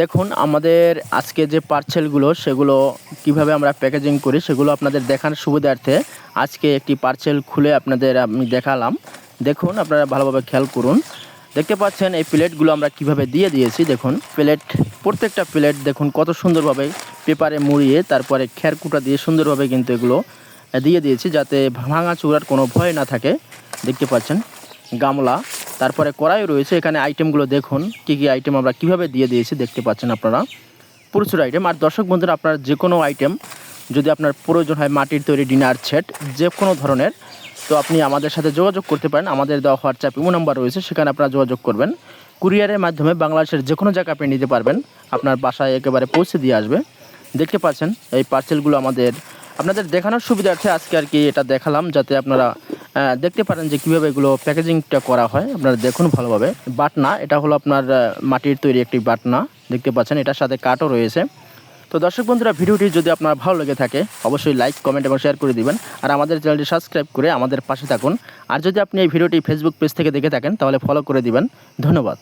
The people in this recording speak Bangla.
দেখুন, আমাদের আজকে যে পার্সেলগুলো সেগুলো কীভাবে আমরা প্যাকেজিং করি, সেগুলো আপনাদের দেখার সুবিধার্থে আজকে একটি পার্সেল খুলে আপনাদের আমি দেখালাম। দেখুন, আপনারা ভালোভাবে খেয়াল করুন। দেখতে পাচ্ছেন, এই প্লেটগুলো আমরা কীভাবে দিয়ে দিয়েছি, দেখুন। প্লেট, প্রত্যেকটা প্লেট, দেখুন, কত সুন্দরভাবে পেপারে মুড়িয়ে, তারপরে খেরকুটা দিয়ে সুন্দরভাবে কিন্তু এগুলো দিয়ে দিয়েছি, যাতে ভাঙা চূড়ার কোনো ভয় না থাকে। দেখতে পাচ্ছেন, গামলা। তারপরে কড়াই রয়েছে, এখানে আইটেমগুলো দেখুন, কী কী আইটেম আমরা কীভাবে দিয়ে দিয়েছি দেখতে পাচ্ছেন আপনারা। প্রচুর আইটেম আর দর্শক বন্ধুরা, আপনার যে কোনো আইটেম যদি আপনার প্রয়োজন হয় মাটির তৈরি ডিনার সেট যে কোনো ধরনের, তো আপনি আমাদের সাথে যোগাযোগ করতে পারেন। আমাদের দেওয়া হোয়াটসঅ্যাপ ইমো নাম্বার রয়েছে, সেখানে আপনারা যোগাযোগ করবেন। কুরিয়ারের মাধ্যমে বাংলাদেশের যে কোনো জায়গা আপনি নিতে পারবেন, আপনার বাসায় একেবারে পৌঁছে দিয়ে আসবে। দেখতে পাচ্ছেন, এই পার্সেলগুলো আমাদের, আপনাদের দেখানোর সুবিধার্থে আজকে আর কি এটা দেখালাম, যাতে আপনারা দেখতে পারেন যে কীভাবে এগুলো প্যাকেজিংটা করা হয়। আপনারা দেখুন ভালোভাবে। বাটনা, এটা হলো আপনার মাটির তৈরি একটি বাটনা। দেখতে পাচ্ছেন, এটার সাথে কাটও রয়েছে। তো দর্শক বন্ধুরা, ভিডিওটি যদি আপনার ভালো লেগে থাকে, অবশ্যই লাইক, কমেন্ট এবং শেয়ার করে দিবেন। আর আমাদের চ্যানেলটি সাবস্ক্রাইব করে আমাদের পাশে থাকুন। আর যদি আপনি এই ভিডিওটি ফেসবুক পেজ থেকে দেখে থাকেন, তাহলে ফলো করে দিবেন। ধন্যবাদ।